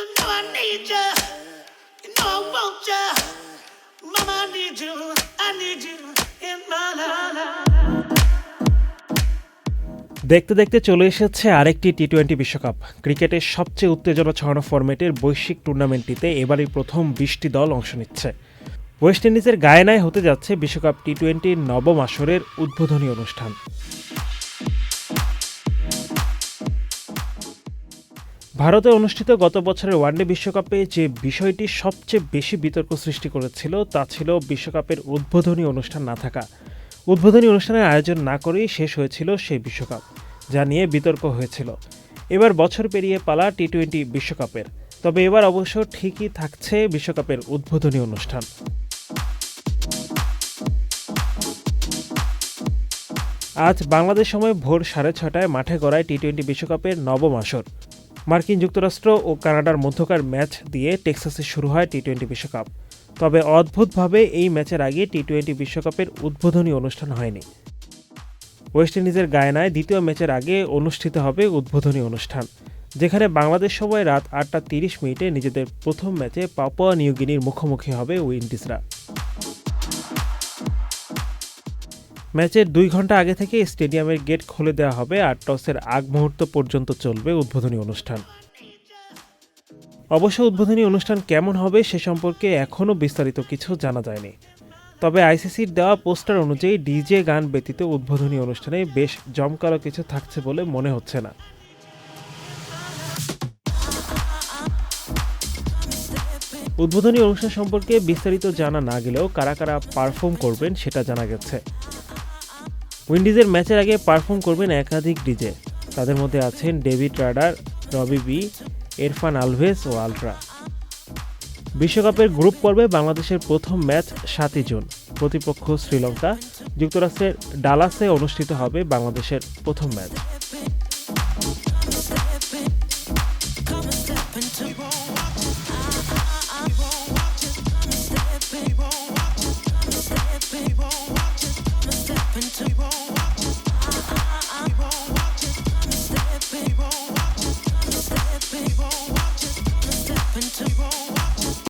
You know I need you. You know I want you. Mama, I need you. I need you in my life. দেখতে দেখতে চলে এসেছে আরেকটি T twenty বিশ্বকাপ ক্রিকেটের সবচেয়ে উত্তেজনা ছড়ানো ফরম্যাটের বৈশ্বিক টুর্নামেন্টটিতে এবারই প্রথম বিশটি দল অংশ নিচ্ছে ওয়েস্ট ইন্ডিজের গায়নায় হতে যাচ্ছে বিশ্বকাপ টি টোয়েন্টির নবম আসরের উদ্বোধনী অনুষ্ঠান ভারতে অনুষ্ঠিত গত বছরের ওয়ানডে বিশ্বকাপে যে বিষয়টি সবচেয়ে বেশি বিতর্ক সৃষ্টি করেছিল, তা ছিল বিশ্বকাপের উদ্বোধনী অনুষ্ঠান না থাকা। উদ্বোধনী অনুষ্ঠানের আয়োজন না করেই শেষ হয়েছিল সেই বিশ্বকাপ, যা নিয়ে বিতর্ক হয়েছিল। এবার বছর পেরিয়ে পালা টি টোয়েন্টি বিশ্বকাপের, তবে এবার অবশ্য ঠিকই থাকছে বিশ্বকাপের উদ্বোধনী অনুষ্ঠান। আজ বাংলাদেশ সময় ভোর সাড়ে ছটায় মাঠে গড়ায় টি টোয়েন্টি বিশ্বকাপের নবম আসর। মার্কিন যুক্তরাষ্ট্র ও কানাডার মধ্যকার ম্যাচ দিয়ে টেক্সাসে শুরু হয় টি টোয়েন্টি বিশ্বকাপ। তবে অদ্ভুতভাবে এই ম্যাচের আগে টি টোয়েন্টি বিশ্বকাপের উদ্বোধনী অনুষ্ঠান হয়নি। ওয়েস্ট ইন্ডিজের গায়নায় দ্বিতীয় ম্যাচের আগে অনুষ্ঠিত হবে উদ্বোধনী অনুষ্ঠান, যেখানে বাংলাদেশ সময় রাত আটটা তিরিশ মিনিটে নিজেদের প্রথম ম্যাচে পাপুয়া নিউগিনির মুখোমুখি হবে উইন্ডিজরা। ম্যাচের দুই ঘণ্টা আগে থেকে স্টেডিয়ামের গেট খুলে দেওয়া হবে আর টসের আগ মুহূর্ত পর্যন্ত চলবে উদ্বোধনী অনুষ্ঠান। অবশ্য উদ্বোধনী অনুষ্ঠান কেমন হবে সে সম্পর্কে এখনও বিস্তারিত কিছু জানা যায়নি। তবে আইসিসির দেওয়া পোস্টার অনুযায়ী ডিজে গান ব্যতীত উদ্বোধনী অনুষ্ঠানে বেশ জমকালো কিছু থাকছে বলে মনে হচ্ছে না। উদ্বোধনী অনুষ্ঠান সম্পর্কে বিস্তারিত জানা না গেলেও কারা কারা পারফর্ম করবেন সেটা জানা গেছে। উইন্ডিজের ম্যাচের আগে পারফর্ম করবেন একাধিক ডিজে। তাদের মধ্যে আছেন David Rader, Rabi B, Erfan Alves ও আলট্রা। বিশ্বকাপের গ্রুপ পর্বে বাংলাদেশের প্রথম ম্যাচ সাতই জুন। প্রতিপক্ষ শ্রীলঙ্কা, যুক্তরাষ্ট্রের ডালাসে অনুষ্ঠিত হবে বাংলাদেশের প্রথম ম্যাচ।